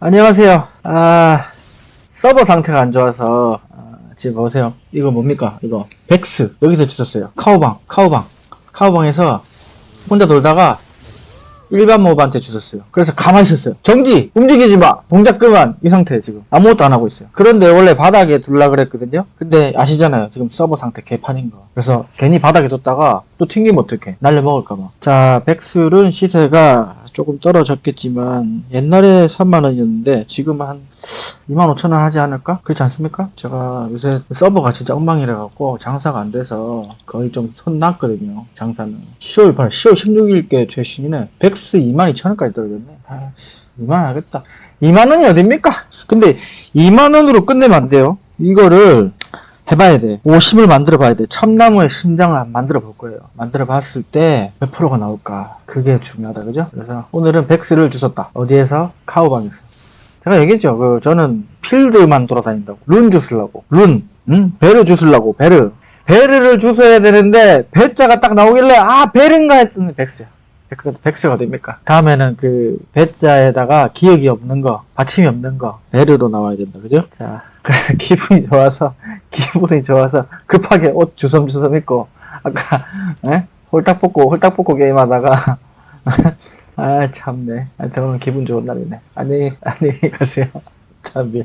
안녕하세요. 아, 서버 상태가 안 좋아서, 아, 지금 보세요. 이거 뭡니까? 이거. 백스. 여기서 주셨어요. 카우방, 카우방. 카우방에서 혼자 돌다가 일반 모브한테 주셨어요. 그래서 가만히 있었어요. 정지! 움직이지 마! 동작 그만! 이 상태 지금. 아무것도 안 하고 있어요. 그런데 원래 바닥에 둘라 그랬거든요? 근데 아시잖아요. 지금 서버 상태 개판인 거. 그래서 괜히 바닥에 뒀다가 또 튕기면 어떡해. 날려먹을까봐. 자, 백술은 시세가 조금 떨어졌겠지만 옛날에 3만원이었는데 지금 한 25,000원 하지 않을까? 그렇지 않습니까? 제가 요새 서버가 진짜 엉망이라갖고 장사가 안 돼서 거의 좀 손 났거든요. 장사는. 10월, 8, 10월 16일께 최신이네. 백스 22,000원까지 떨어졌네. 아, 2만원 하겠다. 2만원이 어딥니까? 근데 2만원으로 끝내면 안 돼요. 이거를 해봐야 돼. 50을 만들어 봐야 돼. 참나무의 심장을 만들어 볼 거예요. 만들어 봤을 때 몇 프로가 나올까? 그게 중요하다, 그죠? 그래서 오늘은 백스를 주셨다. 어디에서? 카우방에서. 제가 얘기했죠. 그 저는 필드만 돌아다닌다고. 룬 주술라고. 룬. 응? 베르 주술라고. 베르. 베르를 주셔야 되는데 배자가 딱 나오길래 아 베르인가 했더니 백스야. 백- 백스가 어딥니까? 다음에는 그 배자에다가 기억이 없는 거, 받침이 없는 거 베르로 나와야 된다. 그죠? 자, 그래 기분이 좋아서 기분이 좋아서 급하게 옷 주섬주섬 입고 아까 에? 홀딱 벗고 홀딱 벗고 게임하다가 아 참네. 하여튼 오늘 기분 좋은 날이네. 안녕히 안녕히 가세요. 참 미-